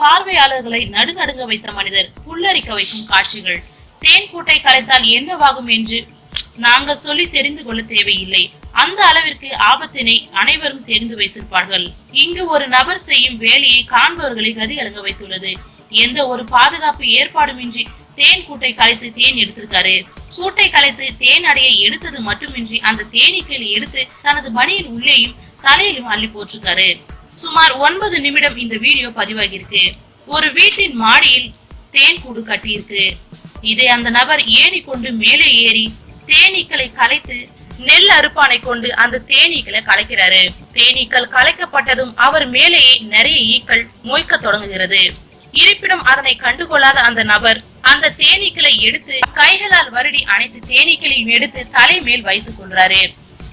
பார்வையாளர்களை நடுநடுங்க வைத்த மனிதர் புல்லரிக்க வைக்கும் காட்சிகள். தேன் கூட்டை கலைத்தால் என்னவாகும் என்று நாங்கள் சொல்லி தெரிந்து கொள்ள தேவையில்லை. அந்த அளவிற்கு ஆபத்தினை அனைவரும் தெரிந்து வைத்திருப்பார்கள். இங்கு ஒரு நபர் செய்யும் வேலையை காண்பவர்களை கதி கதிகலங்க வைத்துள்ளது. எந்த ஒரு பாதுகாப்பு ஏற்பாடுமின்றி தேன் கூட்டை கலைத்து தேன் எடுத்திருக்காரு. கூட்டை கலைத்து தேன் அடையை எடுத்தது மட்டுமின்றி அந்த தேனீக்களை எடுத்து தனது பணியின் உள்ளேயும் தலையிலும் அள்ளி போட்டிருக்காரு. சுமார் ஒன்பது நிமிடம் இந்த வீடியோ பதிவாகியிருக்கு. ஒரு வீட்டின் மாடியில் தேன் கூடு கட்டியிருக்கு. இதை அந்த நபர் ஏறி கொண்டு மேலே ஏறி தேனீக்களை கலைத்து நெல் அறுப்பானை கொண்டு அந்த தேனீக்களை கலைக்கிறாரு. தேனீக்கள் கலைக்கப்பட்டதும் அவர் மேலேயே நிறைய ஈக்கள் மொய்க்க தொடங்குகிறது. இருப்பினும் அதனை கண்டுகொள்ளாத அந்த நபர் அந்த தேனீக்களை எடுத்து கைகளால் வருடி அனைத்து தேனீக்களையும் எடுத்து தலை மேல் வைத்துக் கொள்றாரு.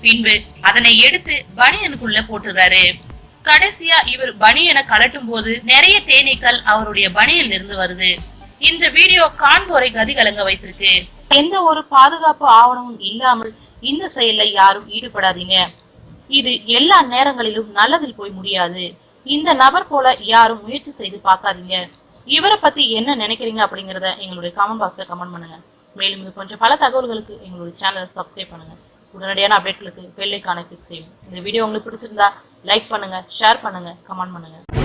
பின்பு அதனை எடுத்து பனியனுக்குள்ள போட்டுறாரு. கடைசியா இவர் பனியனை கலட்டும் போது நிறைய தேனீக்கள் அவருடைய பனியன்ல இருந்து வருது. இந்த வீடியோ காண்போரை கதி கலங்க வைத்திருக்கு. எந்த ஒரு பாதுகாப்பு ஆவணமும் இல்லாமல் இந்த செயல்ல யாரும் ஈடுபடாதீங்க. இது எல்லா நேரங்களிலும் நல்லதில் போய் முடியாது. இந்த நபர் போல யாரும் முயற்சி செய்து பார்க்காதீங்க. இவரை பத்தி என்ன நினைக்கிறீங்க அப்படிங்கறத எங்களுடைய கமெண்ட் பாக்ஸ்ல கமெண்ட் பண்ணுங்க. மேலும் இது பல தகவல்களுக்கு எங்களுடைய சேனலை சப்ஸ்கிரைப் பண்ணுங்க. உடனடியான அப்டேட்களுக்கு பெல்லைக்கான கிளிக் செய்யும் இந்த வீடியோ உங்களுக்கு பிடிச்சிருந்தா லைக் பண்ணுங்க ஷேர் பண்ணுங்க கமெண்ட் பண்ணுங்க.